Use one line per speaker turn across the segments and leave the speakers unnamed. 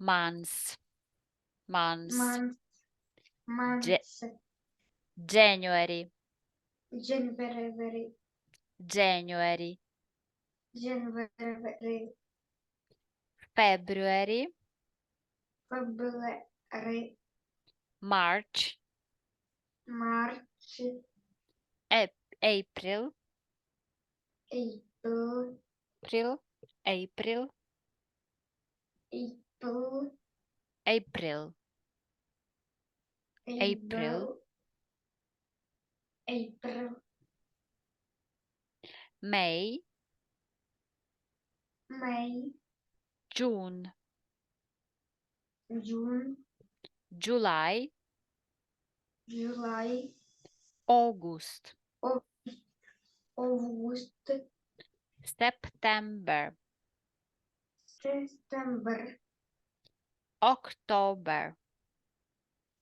Months. Months.
Months.
January.
January.
January.
January.
February.
February.
March.
March.
April.
April.
April. April.
April.
April. April.
April.
May.
May.
June.
June.
July.
July.
August.
August.
September.
September.
October.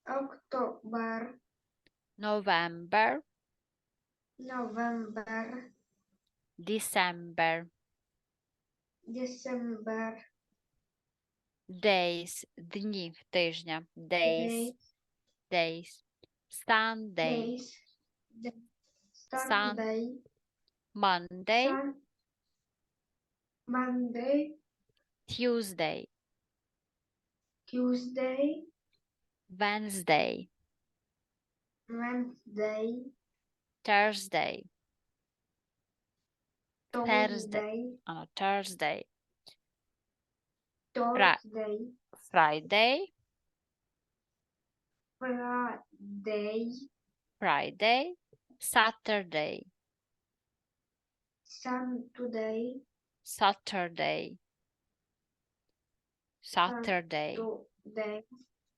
October.
November.
November.
December.
December.
Days. Дні тижня. Days. Days. Sunday.
Days. The-
Sun-
Sunday.
Monday.
Sun- Monday.
Tuesday.
Tuesday.
Wednesday.
Wednesday.
Thursday. Thursday.
Thursday.
Oh, Thursday.
Thursday.
Friday.
Friday.
Friday. Saturday.
Saturday.
Saturday. Saturday.
Today.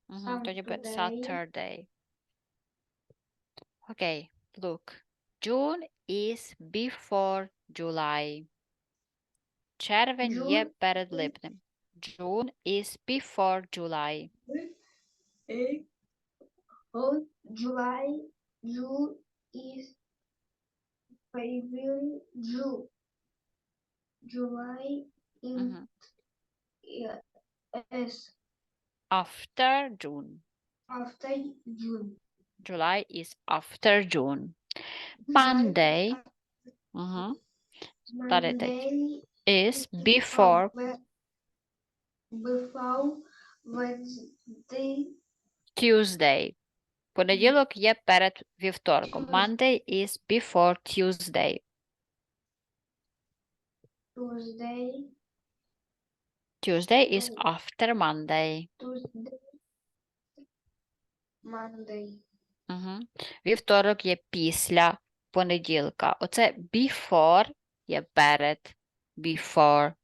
Мгм, тоді буде
Saturday.
Saturday. Okay, look. June is before July. Червень є
June
перед
is-
липнем. June is before July.
A. Oh, July. June is February. June. July in
Мгм.
yeah, is
After June.
after June.
July is after June.
July
Monday.
is
Мгм.
after-
Далі так.
Monday
Is
is
before
Ve- Before Wednesday.
Tuesday. Понеділок є перед вівторком.
Tues-
Monday is before Tuesday.
Tuesday.
Tuesday is after Monday.
Tuesday. Monday.
Угу. Вівторок є після понеділка. Оце before є перед. Before.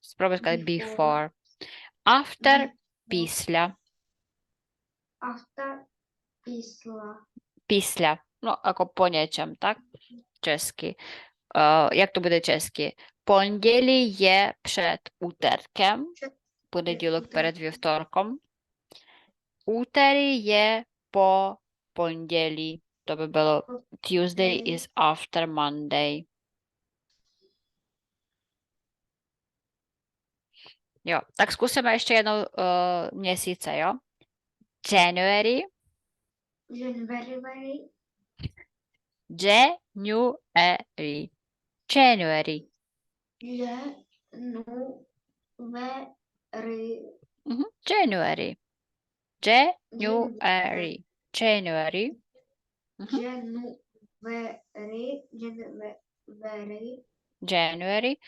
Спробуй сказати
Before.
before. After після.
After після.
Після. Ну, ако понячем, так? Чеський. Е, як то буде чеський? Понеділі є перед утерком.
Przed
Понеділок перед
утерком.
вівторком. Утері є по понеділі. То би було
Po
Tuesday
понеділі.
is after Monday. Jo, tak zkusíme ještě jednou uh, měsíce, jo? January,
January.
January, January,
January.
mhm, January, January, January, Mhm.
January. January.
January,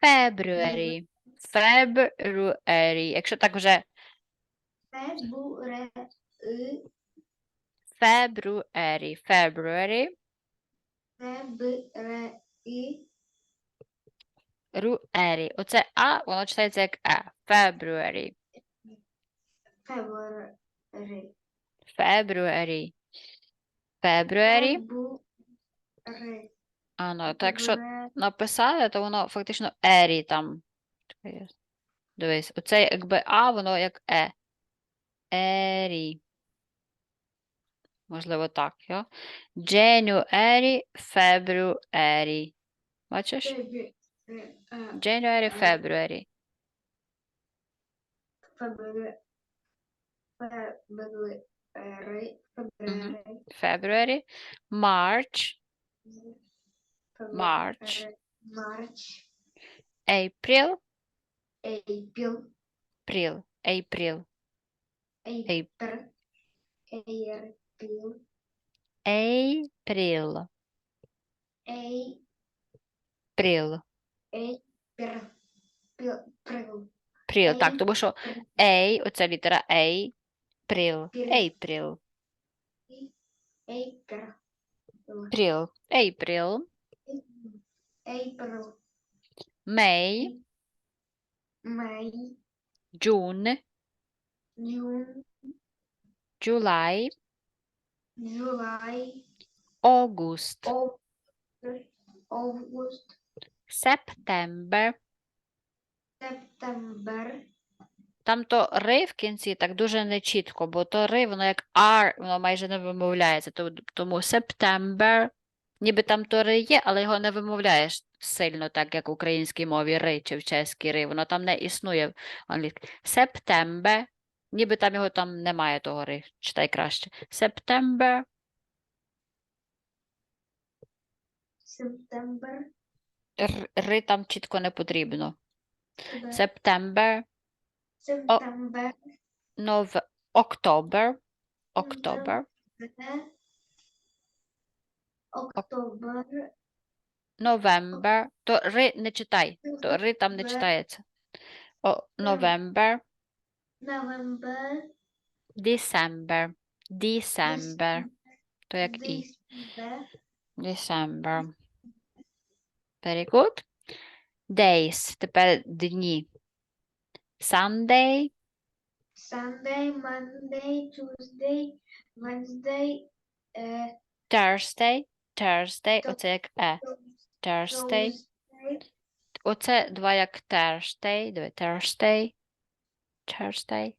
February, February. Якщо так вже
February.
February, February,
February.
Ruary. Оце А, воно читається як Е. February,
February.
February, February.
February.
А, ну, так що написали, то воно фактично ері там. Дивись, оце якби А, воно як Е. Ері. Можливо, так? January, February. Бачиш?
February.
January, February.
February.
February. March. March.
March.
April.
April.
April. April.
April. April.
April.
April.
April,
April. April.
April. Так,
Ей-
тому що A, оця літера A, April,
April.
April,
April.
April, April,
April.
May,
May.
June,
June.
July,
July.
August,
August.
September.
September.
Там то ри в кінці так дуже нечітко, бо то ри, воно як R, воно майже не вимовляється. Тому September, ніби там то ри є, але його не вимовляєш сильно, так як в українській мові ри чи в чеській ри. Воно там не існує в англійській. September, ніби там його там немає того ри. Читай краще. September,
September.
Р, ри там чітко не потрібно. September,
September.
Nov, October, October.
October.
November, то ри не читай. То ри там не читається. О, November,
November.
December, December, то як і.
December.
Very good. Days, тепер дні. Sunday,
Sunday, Monday, Tuesday, Wednesday, е,
Thursday, Thursday, оце як е. Thursday.
Thursday,
Оце два як Thursday, диви, Thursday, Thursday.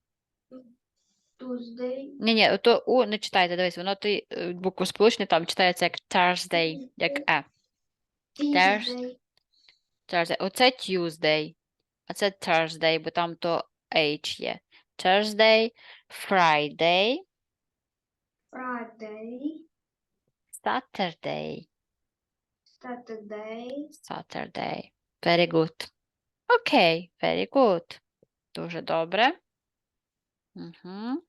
Tuesday,
Ні, ні, то у не читайте, дивись, воно ти е, букву сполучення там читається як Thursday, як е. Thursday.
Tuesday,
Thursday. Оце Tuesday, а це Thursday, бо там то H є. Thursday, Friday,
Friday,
Saturday,
Saturday,
Saturday. Very good. Окей, very good. Дуже добре. Угу.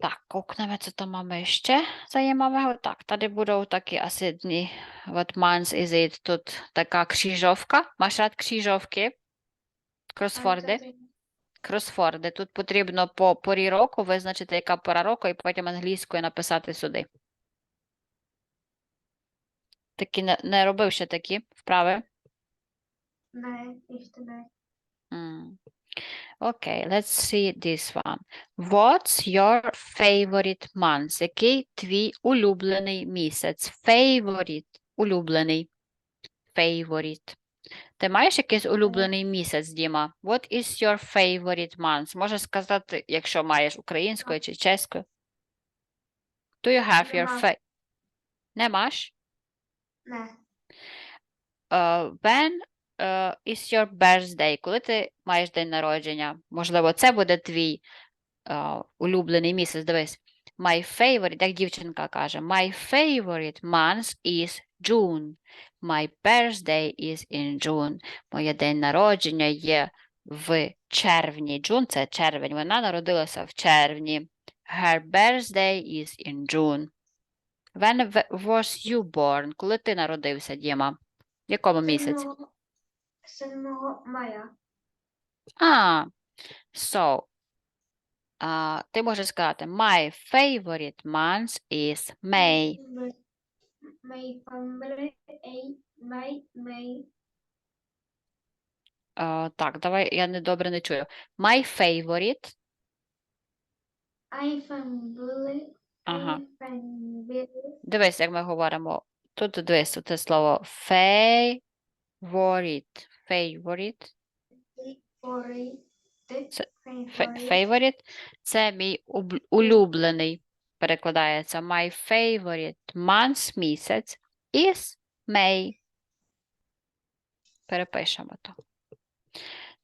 Tak, koukneme, co tam máme ještě zajímavého. Tak, tady budou taky asi dny. What month is it? Тут така křížovka. Máš rád křížovky? Кросфорди? Кросфорди. Тут потрібно по порі року визначити, яка пора року, і потім англійською написати сюди. Такі не, не робив ще такі вправи?
не, іще не.
Mm. Okay, let's see this one. What's your favorite month? Який твій улюблений місяць? Favorite. Улюблений. Favorite. Ти маєш якийсь улюблений місяць, Діма? What is your favorite month? Можеш сказати, якщо маєш українською чи чеською. Do you have your
Нема.
fa... Не маєш?
Не.
Uh, when uh, is your birthday? Коли ти маєш день народження? Можливо, це буде твій uh, улюблений місяць. Дивись. My favorite, як дівчинка каже, my favorite month is June. My birthday is in June. Моє день народження є в червні. June – це червень. Вона народилася в червні. Her birthday is in June. When was you born? Коли ти народився, Діма? В якому місяці?
7 мая.
А, so, а, ти можеш сказати, my favorite month is May.
May, February, A, May, May,
А, так, давай, я недобре не чую. My favorite,
I, February,
ага,
I, February,
дивись, як ми говоримо. Тут дивись, тут це слово favorite, favorite, Це Favorite – це мій улюблений, перекладається. My favorite month, місяць is May. Перепишемо то.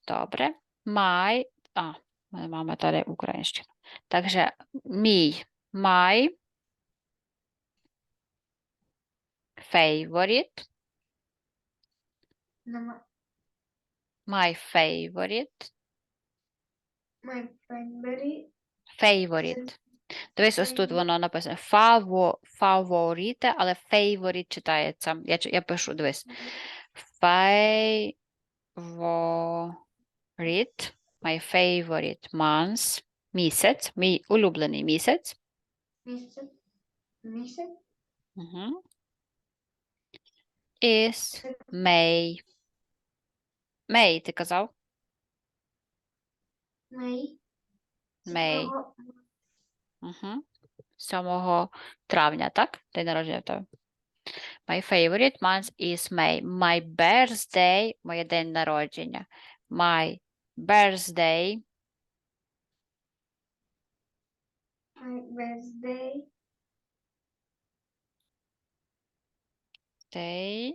Добре. My. А, мене мама далі українська. Takže мій, my favorite, my favorite,
My favorite.
favorite. Дивись, ось тут
Favorite.
воно написано фаво, favorite, але favorite читається. Я, ч- я пишу, дивись. Favorite, my favorite month, місяць, мій улюблений місяць.
Місяць. Місяць.
Угу. Is May. May, ти казав?
Мей. Сьомого-
Угу. 7 травня, так? День народження в тебе. My favorite month is May. My birthday, моє день народження. My birthday
My birthday.
day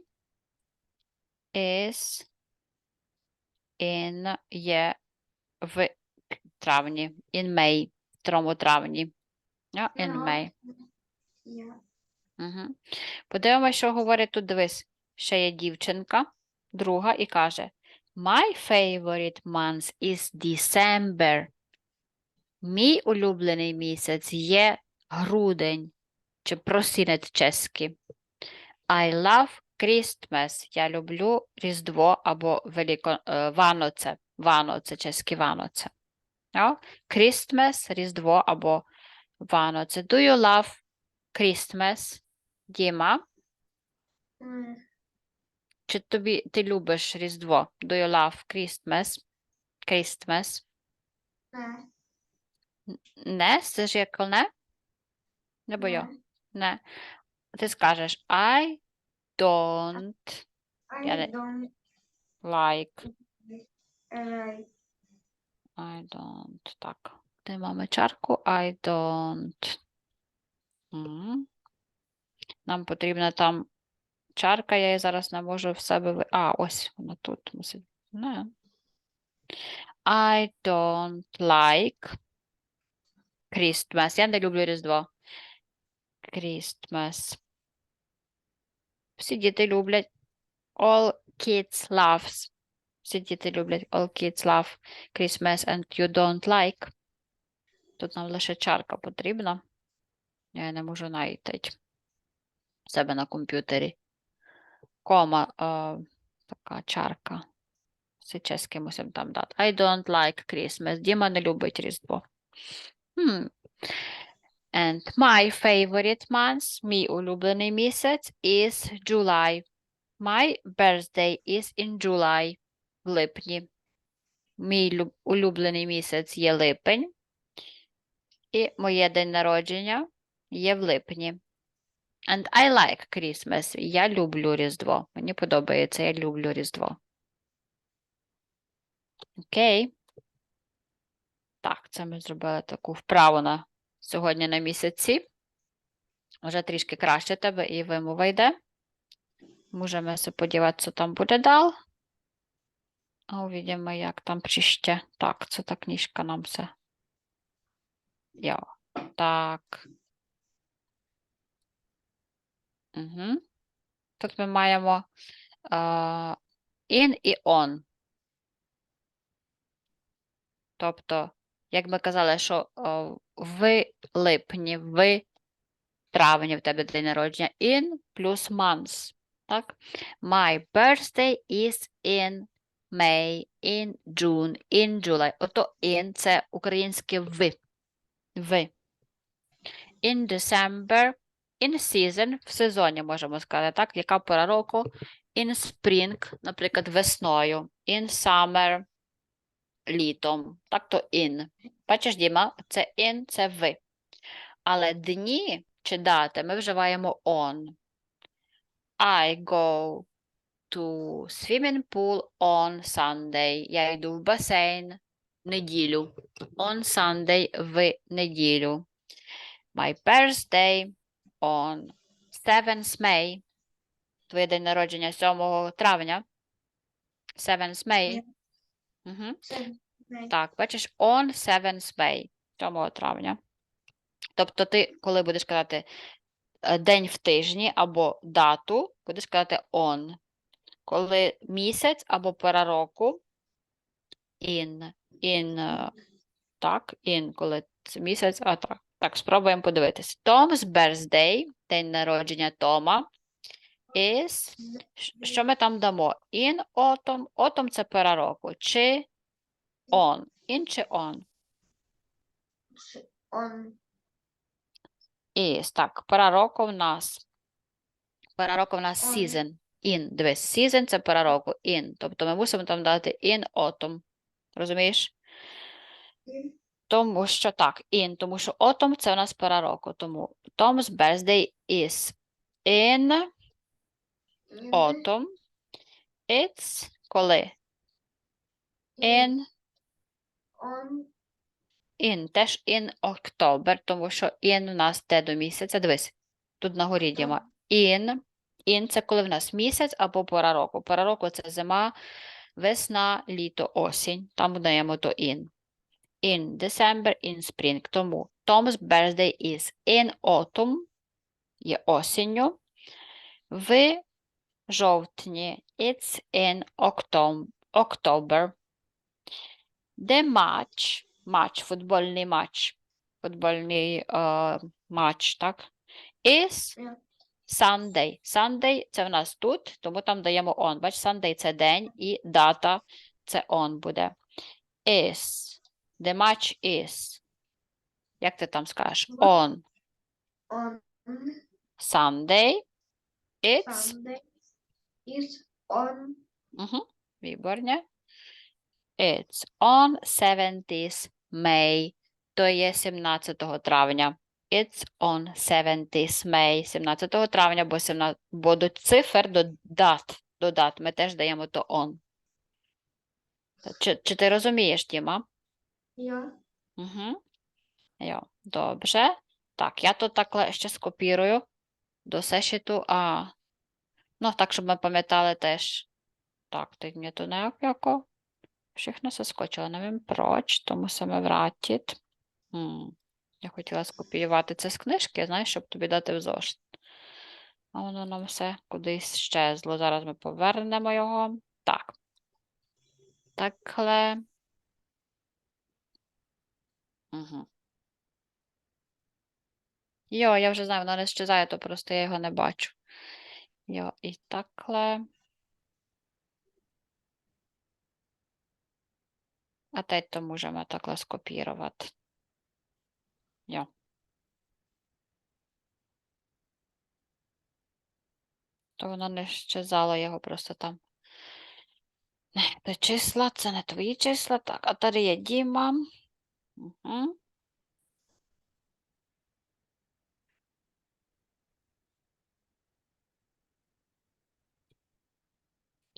is in є в травні. In May. В 2 травні. Yeah, in
Ага.
May.
Я.
Угу. Подивимося, що говорить тут. Дивись, ще є дівчинка, друга, і каже: My favorite month is December. Мій улюблений місяць є грудень чи просінець чеський. I love Christmas. Я люблю Різдво або Велико... е, Ваноце. Ваноце, чеське Ваноце. Ja? Christmas, Різдво або Ваноце. Do you love Christmas? Діма,
М,
чи тобі ти любиш Різдво? Do you love Christmas? Christmas.
Не.
Не, це ж як не? Не бою.
Не.
Не. Ти скажеш I don't
I
не-
don't
like.
like.
I don't. Так. Де маємо чарку? I don't. М. Нам потрібна там чарка, я її зараз не можу в себе. ви- А, ось вона тут мусить. Не. I don't like Christmas. Я не люблю Різдво. Christmas. Всі діти люблять. All kids loves. Всі діти люблять. All kids love Christmas and you don't like. Тут нам лише чарка потрібна. Я не можу знайти себе на комп'ютері. Кома, е, така чарка. Все чеське мусимо там дати. I don't like Christmas. Діма не любить Різдво. Hmm. And my favorite month, мій улюблений місяць, is July. My birthday is in July. В липні. Мій улюблений місяць є липень. І моє день народження є в липні. And I like Christmas. Я люблю Різдво. Мені подобається, я люблю Різдво. Окей. Так, це ми зробили таку вправу на сьогодні на місяці. Вже трішки краще тебе і вимова йде. Можемо се подивитися, що там буде дал. А увидимо, як там ще. Так, це та книжка нам все. Йо. Так. Угу. Тут ми маємо а, in і on. Тобто, як ми казали, що о, в липні, в травні в тебе день народження, in плюс months. Так? My birthday is in May, in June, in July. Ото in це українське в. В. In December, in season, в сезоні можемо сказати, так? Яка пора року? In spring, наприклад, весною. In summer, літом. Так то in. Бачиш, Діма, це in, це в. Але дні чи дати ми вживаємо on. I go to swimming pool on Sunday. Я йду в басейн в неділю. On Sunday в неділю. My birthday on 7th May. Твоє день народження 7 травня. Seventh May. Угу. Так, бачиш, on seventh May, 7 травня. Тобто ти, коли будеш казати е, день в тижні або дату, будеш казати on. Коли місяць або пора року, in. In, е, так, in, коли це місяць, а так. Так, спробуємо подивитися. Tom's birthday, день народження Тома, is, що ми там дамо? In autumn, autumn – це пора року, чи on, in чи on?
On.
Is, так, пора року в нас. Пора року в нас
On.
season. In, дивись, season – це пора року, in. Тобто ми мусимо там дати in autumn. Розумієш?
In.
Тому що так, in, тому що autumn – це у нас пора року. Тому Tom's birthday is In. Autumn. It's коли? In,
On.
in, теж in October, тому що in у нас те до місяця. Дивись, тут на горі діма. In, in – це коли в нас місяць або пора року. Пора року – це зима, весна, літо, осінь. Там даємо то in. In December, in spring. Тому Tom's birthday is in autumn, є осінню. В жовтні it's in October. The match, матч, футбольний матч, футбольний е, матч, так? Is Sunday. Sunday це в нас тут, тому там даємо on. Бач, Sunday це день і дата це on буде. Is. The match is. Як ти там скажеш? On
On.
Sunday. It's.
Sunday. Is on.
Угу. Виборня. It's on 70th May. То є 17 травня. It's on 70th May. 17 травня, бо, 17, бо до цифр, до дат, до дат ми теж даємо то on. Чи, чи ти розумієш, Діма?
Yeah.
Угу. Йо, добре. Так, я тут так ще скопірую до сешіту. А, ну, так, щоб ми пам'ятали теж. Так, teď mě to nějak jako všechno se skočilo, nevím proč, to musíme vrátit. Hm. Я хотіла скопіювати це з книжки, знаєш, щоб тобі дати в зошит. А воно нам все кудись щезло. Зараз ми повернемо його. Так. Такle. Угу. Йо, я вже знаю, воно не щезає, то просто я його не бачу. Йо, і такле. А teď to můžeme takhle skopírovat. Jo. То воно не щезало його просто там. Не, це числа, це не твої числа. Так, а tady є Діма. Угу.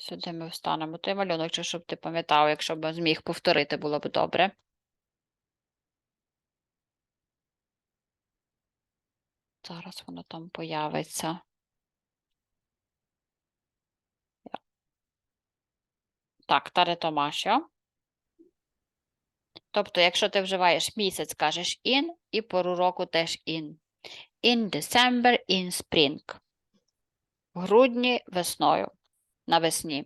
Сюди ми встанемо той малюнок, щоб ти пам'ятав, якщо б зміг повторити, було б добре. Зараз воно там появиться. Так, Таре Томашо. Тобто, якщо ти вживаєш місяць, кажеш in, і пору року теж in. In December, in spring. В грудні весною, навесні.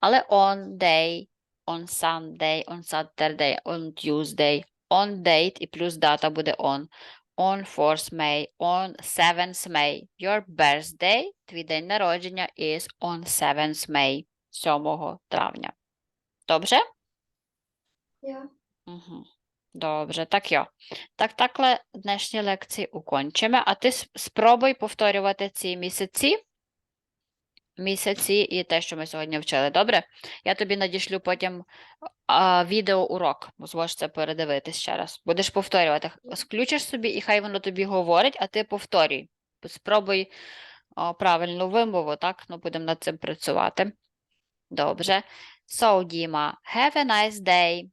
Але on day, on Sunday, on Saturday, on Tuesday, on date і плюс дата буде on. On 4th May, on 7th May. Your birthday, твій день народження, is on 7th May, 7 травня. Добре?
Yeah.
Угу. Добре, так йо. Так, такле днешні лекції укончимо. А ти спробуй повторювати ці місяці. Місяці і те, що ми сьогодні вчили. Добре? Я тобі надішлю потім а, відеоурок. Зможеш це передивитись ще раз. Будеш повторювати. Включиш собі, і хай воно тобі говорить, а ти повторюй. Спробуй о, правильну вимову, так? Ну, будемо над цим працювати. Добре. So, Діма, have a nice day.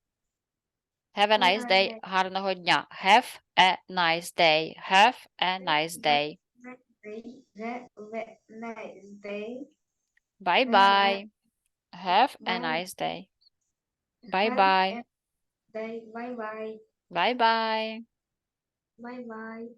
Have a nice day. Гарного дня. Have a nice day. Have a nice day.
nice day.
Bye bye. Have a nice day. Bye
bye. Bye bye. Bye
bye.
Bye bye.